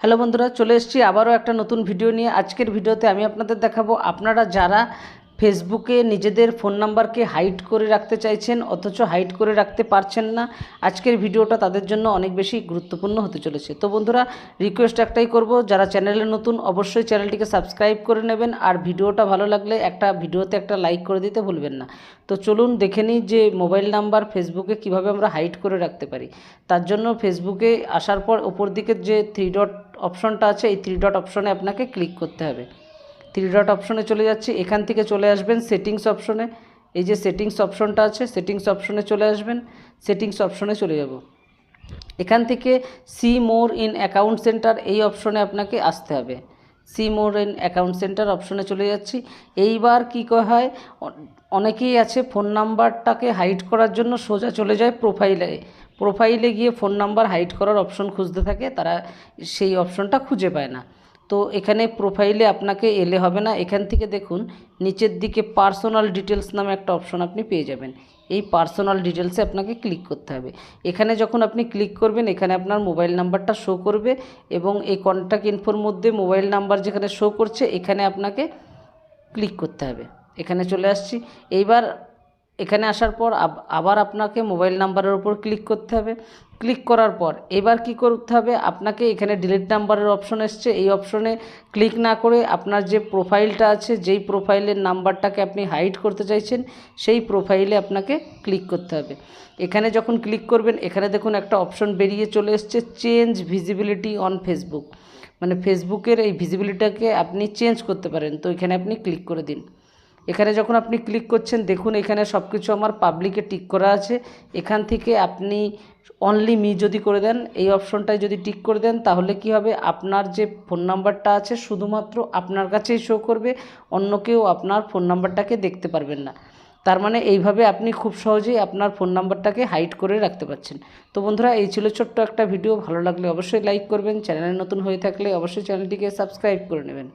Hello বন্ধুরা, চলে এসেছি আবারও একটা নতুন ভিডিও নিয়ে। আজকের ভিডিওতে আমি আপনাদের দেখাবো, আপনারা যারা ফেসবুকে নিজেদের ফোন নাম্বারকে হাইড করে রাখতে চাইছেন, অথচ হাইড করে রাখতে পারছেন না। আজকের ভিডিওটা তাদের জন্য অনেক বেশি গুরুত্বপূর্ণ হতে চলেছে। তো বন্ধুরা রিকোয়েস্ট একটাই করব, যারা চ্যানেলে নতুন, অবশ্যই চ্যানেলটিকে সাবস্ক্রাইব করে নেবেন। আর ভিডিওটা ভালো লাগলে একটা, ভিডিওতে একটা লাইক করে দিতে ভুলবেন না। তো চলুন দেখে নিই যে মোবাইল নাম্বার ফেসবুকে কীভাবে আমরা হাইড করে রাখতে পারি। তার জন্য ফেসবুকে আসার পর ওপর দিকের যে থ্রি ডট অপশনটা আছে, এই থ্রি ডট অপশনে আপনাকে ক্লিক করতে হবে। থ্রি ডট অপশনে চলে যাচ্ছি। এখান থেকে চলে আসবেন সেটিংস অপশনে এই যে সেটিংস অপশনটা আছে সেটিংস অপশনে চলে আসবেন। সেটিংস অপশনে চলে যাব। এখান থেকে see more in account centre এই অপশনে আপনাকে আসতে হবে। See more in account centre অপশনে চলে যাচ্ছি। এইবার কী হয়, অনেকেই আছে ফোন নাম্বারটাকে হাইড করার জন্য সোজা চলে যায় প্রোফাইলে প্রোফাইলে গিয়ে ফোন নাম্বার হাইড করার অপশন খুঁজতে থাকে, তারা সেই অপশনটা খুঁজে পায় না। তো এখানে প্রোফাইলে আপনাকে এলে হবে না। এখান থেকে দেখুন, নিচের দিকে পার্সোনাল ডিটেলস নামে একটা অপশন আপনি পেয়ে যাবেন। এই পার্সোনাল ডিটেলসে আপনাকে ক্লিক করতে হবে। এখানে যখন আপনি ক্লিক করবেন, এখানে আপনার মোবাইল নাম্বারটা শো করবে এবং এই কন্ট্যাক্ট ইনফোর মধ্যে মোবাইল নাম্বার যেখানে শো করছে, এখানে আপনাকে ক্লিক করতে হবে। এখানে চলে আসছি। এইবার এখানে আসার পর আব- আবার আপনাকে মোবাইল নাম্বারের উপর ক্লিক করতে হবে। ক্লিক করার পর এবার কি করতে হবে? আপনাকে এখানে ডিলিট নাম্বারের অপশন এসছে। এই অপশনে ক্লিক না করে আপনার যে প্রোফাইলটা আছে, যেই প্রোফাইলের নাম্বারটাকে আপনি হাইড করতে চাইছেন, সেই প্রোফাইলে আপনাকে ক্লিক করতে হবে। এখানে যখন ক্লিক করবেন, এখানে দেখুন একটা অপশন বেরিয়ে চলে এসছে, চেঞ্জ ভিজিবিলিটি অন ফেসবুক। মানে ফেসবুকের এই ভিজিবিলিটাকে আপনি চেঞ্জ করতে পারেন। তো এখানে আপনি ক্লিক করে দিন। এখানে যখন আপনি ক্লিক করছেন, দেখুন এখানে সব কিছু আমার পাবলিকে টিক করা আছে। এখান থেকে আপনি অনলি মি যদি করে দেন, এই অপশনটায় যদি টিক করে দেন, তাহলে কি হবে? আপনার যে ফোন নাম্বারটা আছে, শুধুমাত্র আপনার কাছেই শো করবে, অন্য কেউ আপনার ফোন নাম্বারটাকে দেখতে পারবেন না। তার মানে এইভাবে আপনি খুব সহজেই আপনার ফোন নাম্বারটাকে হাইড করে রাখতে পারছেন। তো বন্ধুরা, এই ছিল ছোট্ট একটা ভিডিও ভালো লাগলে অবশ্যই লাইক করবেন। চ্যানেলে নতুন হয়ে থাকলে অবশ্যই চ্যানেলটিকে সাবস্ক্রাইব করে নেবেন।